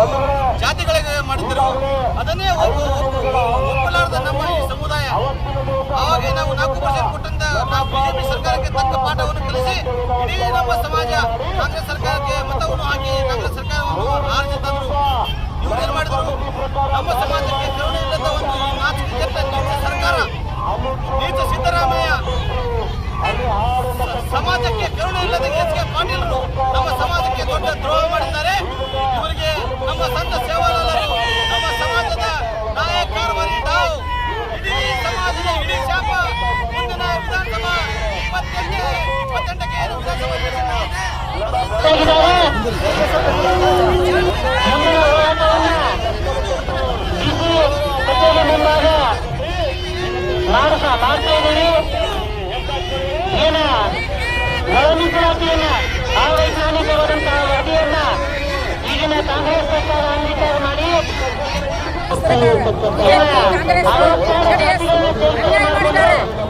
ಅದನ್ನೇ ಒಪ್ಪು- ಅದನ್ನೇ ಒಪ್ಪಲಾರದ ನಮ್ಮ ಈ ಸಮುದಾಯ. ಆವಾಗ ನಾವು ನಾಲ್ಕು ಪರ್ಸೆಂಟ್ ಕೊಟ್ಟಂತ ನಾವು ಬಿಜೆಪಿ ಸರ್ಕಾರಕ್ಕೆ ತಕ್ಕ ಪಾಠವನ್ನು ಕಲಿಸಿ ಇಡೀ ನಮ್ಮ ಸಮಾಜ ಕಾಂಗ್ರೆಸ್ ಸರ್ಕಾರಕ್ಕೆ ಮತವನ್ನು ಹಾಕಿ ಕಾಂಗ್ರೆಸ್ ಸರ್ಕಾರವನ್ನು ಆರಿಸಿ ತಂದ್ರು. ಮಾಡಿದ್ರು? ನಮ್ಮ ಸಮಾಜಕ್ಕೆ ಕರುಣೆ ಇಲ್ಲದ ಒಂದು ನಾಚಿಕೆ ಕೆಟ್ಟ ನೀಚ ಸರ್ಕಾರ. ನೀಚ ಸಿದ್ದರಾಮಯ್ಯ ಸಮಾಜಕ್ಕೆ ಕರುಣೆ ಇಲ್ಲದ ಎಚ್ ಕೆ ಪಾಟೀಲರು ಮಾಡ್ತಾ ಇದ್ದೀವಿ ಏನ ಒಳಮೀಸಲಾತಿಯನ್ನ ಅವೈಜ್ಞಾನಿಕವಾದಂತಹ ಈಗಿನ ಕಾಂಗ್ರೆಸ್ ಸರ್ಕಾರ ಅಂಗೀಕಾರ ಮಾಡಿ ಅರವತ್ತೆರಡು ಜಾತಿಗಳನ್ನ